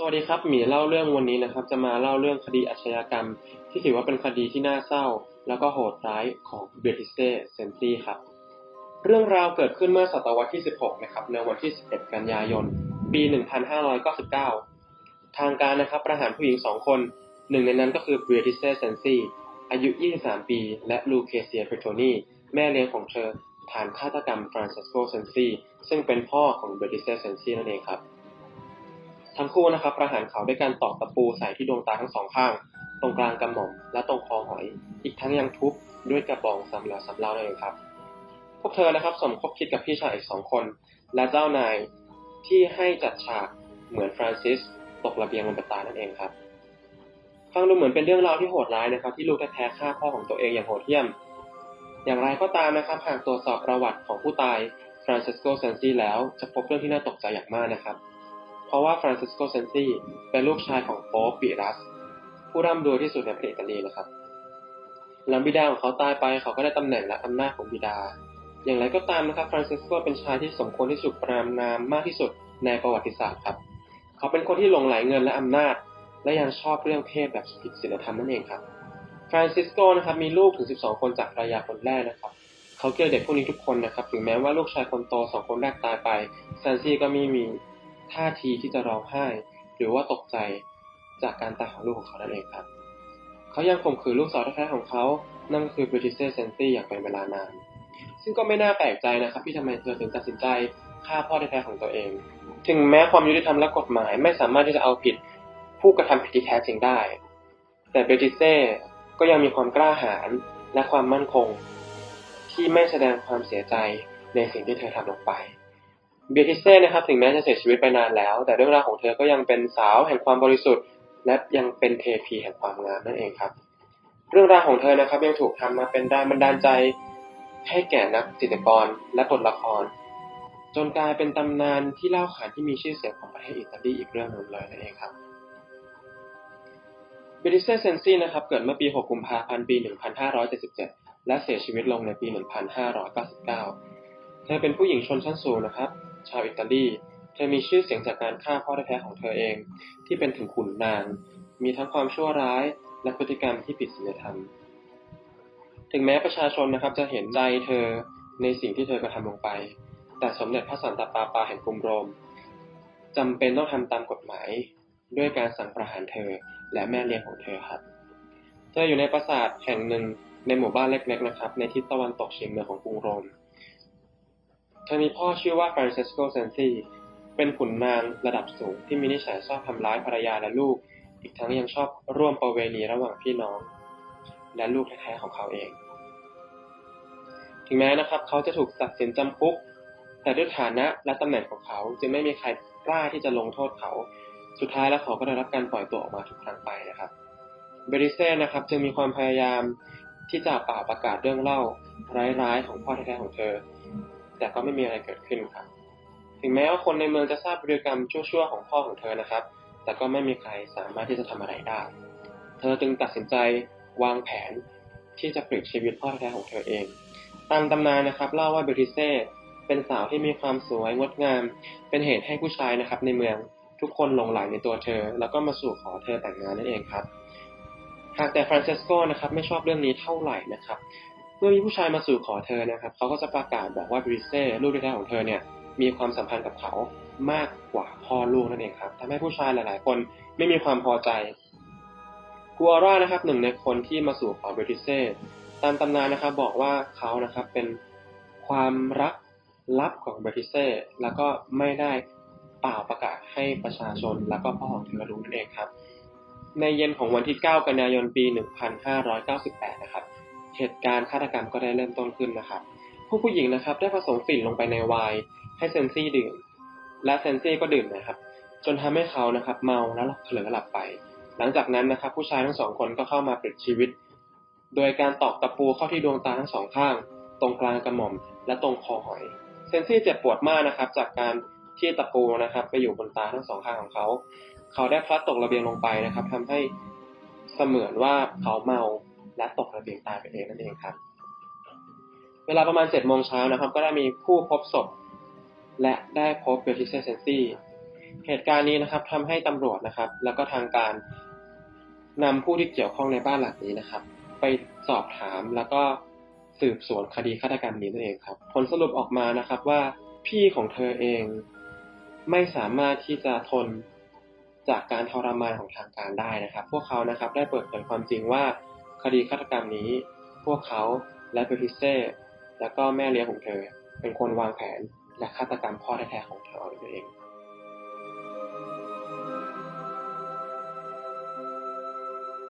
สวัสดีครับ หมีเล่าเรื่องวันนี้นะครับ จะมาเล่าเรื่องคดีอาชญากรรม ที่ถือว่าเป็นคดีที่น่าเศร้า แล้วก็โหดร้ายของเบติเซ่เซนซี่ครับ เรื่องราวเกิดขึ้นเมื่อศตวรรษที่ 16 นะครับ ในวันที่ 11 กันยายน ปี 1599 ทางการนะครับประหารผู้หญิง 2 คน หนึ่งในนั้นก็คือเบติเซ่เซนซี่อายุ 23 ปี และลูเคเซียเปโตนีแม่เลี้ยงของเธอฐานฆาตกรรมฟรานซิสโกเซนซี่ซึ่งเป็นพ่อของเบติเซ่เซนซี่นั่นเองครับ ทั้งคู่นะครับประหารเขาด้วยการตอกตะปูใส่ที่ดวงตาทั้งสองข้าง ตรงกลางกระหม่อมและตรงคอหอย อีกทั้งยังทุบด้วยกระบองซ้ำแล้วซ้ำเล่านั่นเองครับ พวกเธอนะครับสมคบคิดกับพี่ชายอีกสองคน และเจ้านายที่ให้จัดฉากเหมือนฟรานซิสตกระเบียงลงไปตายนั่นเองครับฟังดูเหมือนเป็นเรื่องราวที่โหดร้ายนะครับ ที่ลูกแท้ๆฆ่าพ่อของตัวเองอย่างโหดเหี้ยม อย่างไรก็ตามนะครับหากตรวจสอบประวัติของผู้ตายฟรานซิสโกเซนซีแล้วจะพบเรื่องที่น่าตกใจอย่างมากนะครับ เพราะว่าฟรานซิสโกเซนซีเป็นลูกชายของโป๊ปปิรัส ผู้ร่ำรวยที่สุดในประเทศอิตาลีนะครับ หลังบิดาของเขาตายไปเขาก็ได้ตำแหน่งและอำนาจของบิดา อย่างไรก็ตามนะครับฟรานซิสโกเป็นชายที่สมควรที่ถูกประนามมากที่สุดในประวัติศาสตร์ครับ เขาเป็นคนที่หลงไหลเงินและอำนาจ และยังชอบเรื่องเพศแบบผิดศีลธรรมนั่นเองครับฟรานซิสโกนะครับมีลูกถึง 12 คนจากภรรยาคนแรกนะครับเขาเกลียดเด็กพวกนี้ทุกคนนะครับ ถึงแม้ว่าลูกชายคนโตสองคนแรกตายไปแซนซี่ก็ไม่มี ท่าทีที่จะร้องไห้ หรือว่าตกใจจากการตายของลูกของเขานั่นเองครับ เขายังข่มขืนลูกสาวแท้ๆของเขา นั่นก็คือบริติเซ่เซนซี่อย่างเป็นเวลานาน ซึ่งก็ไม่น่าแปลกใจนะครับที่ทำไมเธอถึงตัดสินใจฆ่าพ่อแท้ๆของตัวเอง ถึงแม้ความยุติธรรมและกฎหมายไม่สามารถที่จะเอาผิดผู้กระทำผิดที่แท้จริงได้ แต่เบติเซ่ก็ยังมีความกล้าหาญและความมั่นคง ที่ไม่แสดงความเสียใจในสิ่งที่เธอทำลงไป เบติเซ่นะครับถึงแม้จะเสียชีวิตไปนานแล้ว แต่เรื่องราวของเธอก็ยังเป็นสาวแห่งความบริสุทธิ์ และยังเป็นเทพีแห่งความงามนั่นเองครับ เรื่องราวของเธอนะครับยังถูกทำมาเป็นแรงบันดาลใจให้แก่นักจิตรกรและบทละคร จนกลายเป็นตำนานที่เล่าขานที่มีชื่อเสียงของประเทศอิตาลีอีกเรื่องหนึ่งเลยนั่นเองครับเบริเซเซนซีนะครับเกิดเมื่อปี 6 กุมภาพันธ์ ปี 1577 และเสียชีวิตลงในปี 1599 เธอเป็นผู้หญิงชนชั้นสูงนะครับ ชาวอิตาลี เธอมีชื่อเสียงจากการฆ่าพ่อแท้ๆของเธอเอง ที่เป็นถึงขุนนาง มีทั้งความชั่วร้ายและพฤติกรรมที่ผิดศีลธรรม ถึงแม้ประชาชนนะครับจะเห็นใจเธอในสิ่งที่เธอกระทำลงไป แต่สมเด็จพระสันตะปาปาแห่งกรุงโรมจำเป็นต้องทำตามกฎหมายด้วยการสั่งประหารเธอและแม่เลี้ยงของเธอครับ เธออยู่ในปราสาทแห่งหนึ่งในหมู่บ้านเล็กๆนะครับ ในทิศตะวันตกเฉียงเหนือของกรุงโรม เธอมีพ่อชื่อว่าฟรานซิสโกเซนซีเป็นขุนนางระดับสูงที่มีนิสัยชอบทำร้ายภรรยาและลูก อีกทั้งยังชอบร่วมประเวณีระหว่างพี่น้อง และลูกแท้ๆของเขาเอง ถึงแม้นะครับ เขาจะถูกตัดสินจำคุก แต่ด้วยฐานะและตำแหน่งของเขาจึงไม่มีใครกล้าที่จะลงโทษเขา สุดท้ายแล้วเขาก็ได้รับการปล่อยตัวออกมาทุกครั้งไปนะครับ เบริเซ่นะครับ จึงมีความพยายามที่จะเป่าประกาศเรื่องเล่าร้ายๆของพ่อแท้ๆของเธอ แต่ก็ไม่มีอะไรเกิดขึ้นครับ ถึงแม้ว่าคนในเมืองจะทราบพฤติกรรมชั่วๆของพ่อของเธอนะครับ แต่ก็ไม่มีใครสามารถที่จะทำอะไรได้ เธอจึงตัดสินใจวางแผนที่จะปลิดชีวิตพ่อแท้ๆของเธอเอง ตามตำนานนะครับเล่าว่าเบริเซ่เป็นสาวที่มีความสวยงดงาม เป็นเหตุให้ผู้ชายนะครับ ในเมืองทุกคนหลงไหลในตัวเธอ แล้วก็มาสู่ขอเธอแต่งงานนั่นเองครับ หากแต่ฟรานเซสโกนะครับไม่ชอบเรื่องนี้เท่าไหร่นะครับ เมื่อมีผู้ชายมาสู่ขอเธอนะครับเขาก็จะประกาศบอกว่าบริเซ่ลูกแท้ของเธอเนี่ยมีความสัมพันธ์กับเขามากกว่าพ่อลูกนั่นเองครับทำให้ผู้ชายหลาย ๆ คนไม่มีความพอใจกัวร่านะครับหนึ่งในคนที่มาสู่ขอบริเซ่ตามตำนานนะครับบอกว่าเขานะครับเป็นความรักลับของเบริเซ่แล้วก็ไม่ได้เป่าประกาศให้ประชาชนแล้วก็พ่อของเธอรู้นั่นเองครับ ในเย็นของวันที่ 9 กันยายนปี 1598 นะครับ เหตุการณ์ฆาตกรรมก็ได้เริ่มต้นขึ้นนะครับ ผู้ผู้หญิงนะครับ ได้ผสมฝิ่นลงไปในไวน์ให้เซนซี่ดื่ม และเซนซี่ก็ดื่มนะครับ จนทำให้เขานะครับ เมาแล้วเผลอหลับไป หลังจากนั้นนะครับ ผู้ชายทั้งสองคนก็เข้ามาปลิดชีวิต โดยการตอกตะปูเข้าที่ดวงตาทั้งสองข้าง ตรงกลางกระหม่อม และตรงคอหอย เซนซี่เจ็บปวดมากนะครับ จากการที่ตะปูนะครับ ไปอยู่บนตาทั้งสองข้างของเขา เขาได้พลัดตกระเบียงลงไปนะครับทำให้เสมือนว่าเขาเมา และตกระเบียงตายไปเองนั่นเองครับ เวลาประมาณเจ็ดโมงเช้านะครับ ก็ได้มีผู้พบศพ และได้พบเบลทิเซเซนซี่เหตุการณ์นี้นะครับทำให้ตำรวจนะครับ แล้วก็ทางการนำผู้ที่เกี่ยวข้องในบ้านหลังนี้นะครับ ไปสอบถามแล้วก็สืบสวนคดีฆาตกรรมนี้นั่นเองครับ ผลสรุปออกมานะครับว่าพี่ของเธอเองไม่สามารถที่จะทนจากการทรมานของทางการได้นะครับ พวกเขานะครับ ได้เปิดเผยความจริงว่า คดีฆาตกรรมนี้ พวกเขาและเปริเซ่และก็แม่เลี้ยงของเธอ เป็นคนวางแผนและฆาตกรรมพ่อแท้ๆของเธอเอาเอง